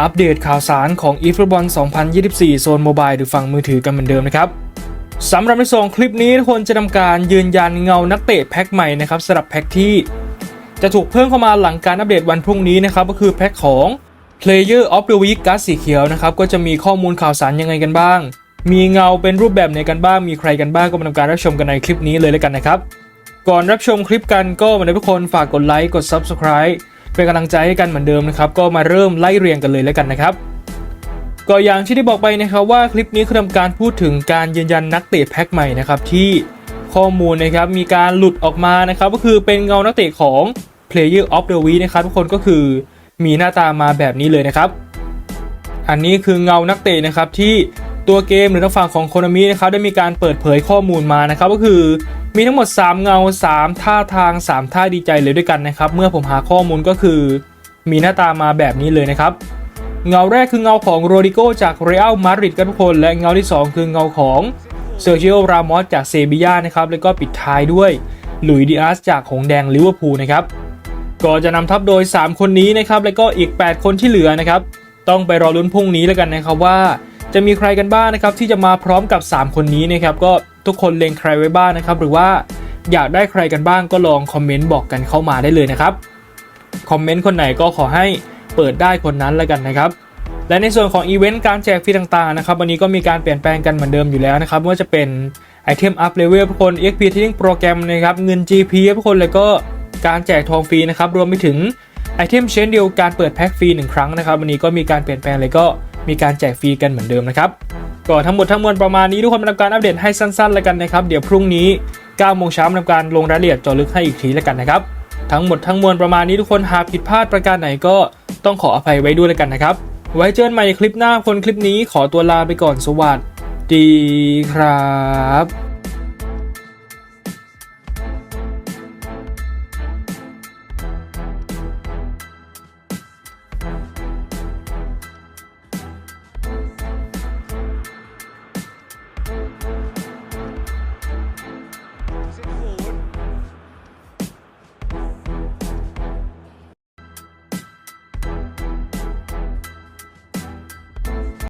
อัปเดตข่าวสารของ e f o o t b a l l 2024 โซนโมบายหรือฝั่งมือถือกันเหมือนเดิมนะครับสำหรับในส่วนของคลิปนี้ทุกคนจะทำการยืนยันเงานักเตะแพ็คใหม่นะครับสำหรับแพ็คที่ จะถูกเพิ่มเข้ามาหลังการอัปเดตวันพรุ่งนี้นะครับก็คือแพ็คของ Player of the Week การ์ดสีเขียวนะครับก็จะมีข้อมูลข่าวสารยังไงกันบ้าง มีเงาเป็นรูปแบบไหนกันบ้าง มีใครกันบ้างก็มาทำการรับชมกันในคลิปนี้เลยแล้วกันนะครับ ก่อนรับชมคลิปกันก็มาในทุกคนฝากกดไลค์กด Subscribe เป็นกำลังใจให้กันเหมือนเดิมนะครับ ก็มาเริ่มไล่เรียงกันเลยแล้วกันนะครับก็อย่างที่ได้บอกไปนะครับว่าคลิปนี้คือทำการพูดถึงการยืนยันนักเตะแพ็คใหม่นะครับที่ข้อมูลนะครับมีการหลุดออกมานะครับก็คือเป็นเงานักเตะของ Player of the Week นะครับทุกคนก็คือมีหน้าตามาแบบนี้เลยนะครับ อันนี้คือเงานักเตะนะครับที่ตัวเกมหรือทางฝั่งของโคนามินะครับได้มีการเปิดเผยข้อมูลมานะครับ ก็คือ มีทั้งหมด 3 เงา 3 ท่าทาง 3 ท่าดีใจเลยด้วยกันนะครับ เมื่อผมหาข้อมูลก็คือ มีหน้าตามาแบบนี้เลยนะครับ เงาแรกคือเงาของโรดิโกจากเรอัลมาดริดกันทุกคน และเงาที่ 2 คือเงาของเซอร์จิโอรามอสจากเซบียานะครับ แล้วก็ปิดท้ายด้วยหลุยดิอาสจากหงแดงลิเวอร์พูลนะครับ ก็จะนำทัพโดย 3 คนนี้นะครับ แล้วก็อีก 8 คนที่เหลือนะครับ ต้องไปรอลุ้นพรุ่งนี้แล้วกันนะครับว่าจะมีใครกันบ้างนะครับที่จะมาพร้อมกับ 3 คนนี้นะครับก็ ทุกคนเล็งใครไว้บ้างนะครับ หรือว่าอยากได้ใครกันบ้างก็ลองคอมเมนต์บอกกันเข้ามาได้เลยนะครับคอมเมนต์คนไหนก็ขอให้เปิดได้คนนั้นแล้วกันนะครับและในส่วนของอีเวนต์การแจกฟรีต่างๆนะครับวันนี้ก็มีการเปลี่ยนแปลงกันเหมือนเดิมอยู่แล้วนะครับไม่ว่าจะเป็นไอเทมอัพเลเวลทุกคน EXP Trading โปรแกรมนะครับเงิน GP ทุกคนแล้วก็การแจกทองฟรีนะครับรวมไปถึงไอเทมเช่นเดียวการเปิดแพ็คฟรีหนึ่งครั้งนะครับวันนี้ก็มีการเปลี่ยนแปลงเลยก็มีการแจกฟรีกันเหมือนเดิมนะครับ ก็ทั้งหมดทั้งมวลประมาณนี้ทุกคนมาทำการอัปเดตให้สั้นๆแล้วกันนะครับ เดี๋ยวพรุ่งนี้9โมงเช้ามาทำการลงรายละเอียดเจาะลึกให้อีกทีแล้วกันนะครับ ทั้งหมดทั้งมวลประมาณนี้ทุกคนหากผิดพลาดประการไหนก็ต้องขออภัยไว้ด้วยแล้วกันนะครับ ไว้เจอกันใหม่ในคลิปหน้าคนคลิปนี้ขอตัวลาไปก่อนสวัสดีครับ